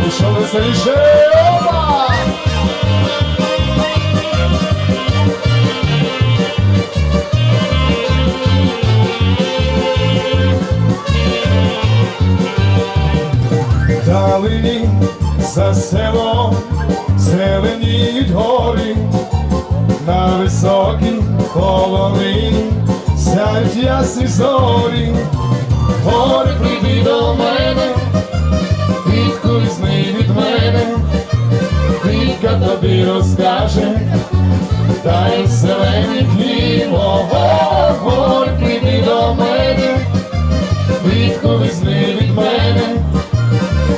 щоб що веселіше. Опа! Далині за селом зеленіють гори, на високій полонині сяють ясні зорі. Гори прийди до мене, дай зелений хліб, ого, прийди до мене, квітку візьми від мене,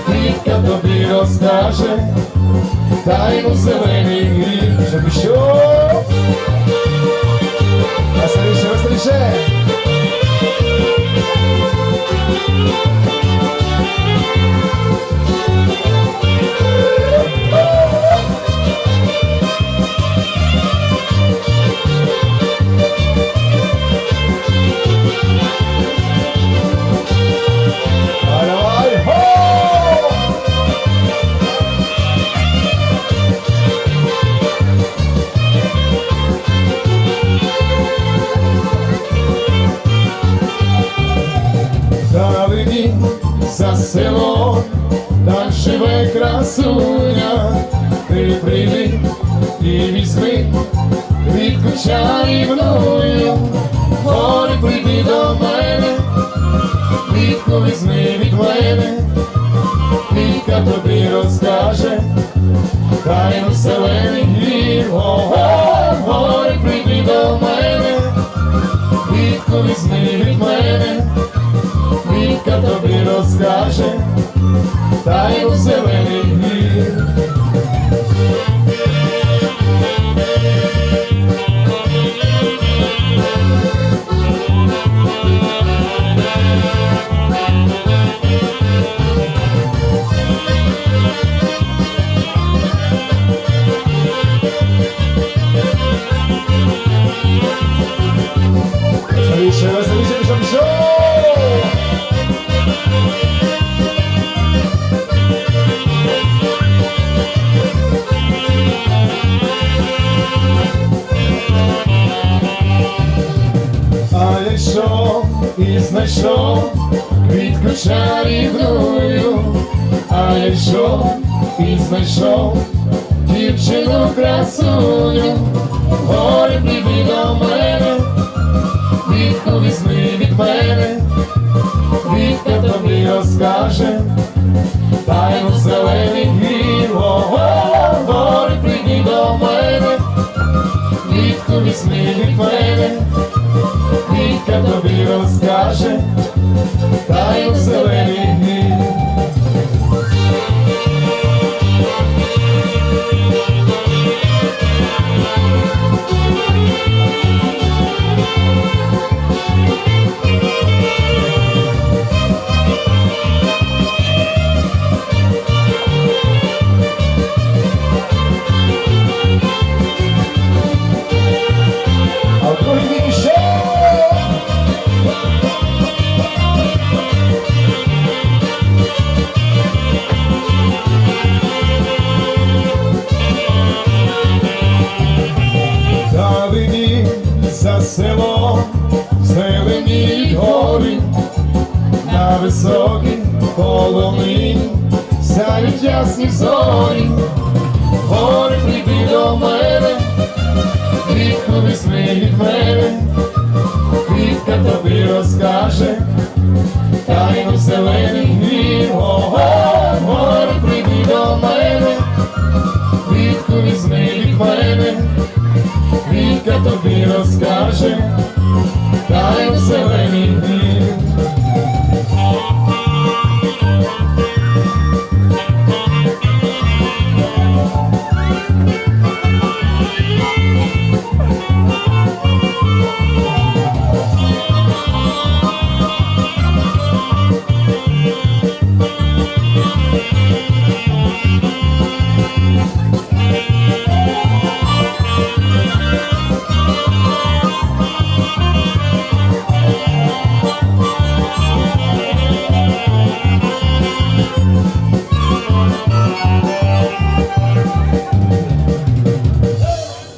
квітка тобі розкаже, йому зелений гріх, щоб що? Веселіше, веселіше! За село, там живе красуня, ти прийди і візьми квітку чарівною, гори прийди до мене, квітку візьми від мене, квітка тобі розкаже, тайну зелений гріх, гори прийди до мене, квітку візьми від мене. Веселіше, веселіше, що? А я йшов і знайшов квітку чарівною, а я йшов і знайшов дівчину красуню, горе прийди та й у полонині сяють ясні зорі, гори прийди до мене, квітку візьми від мене,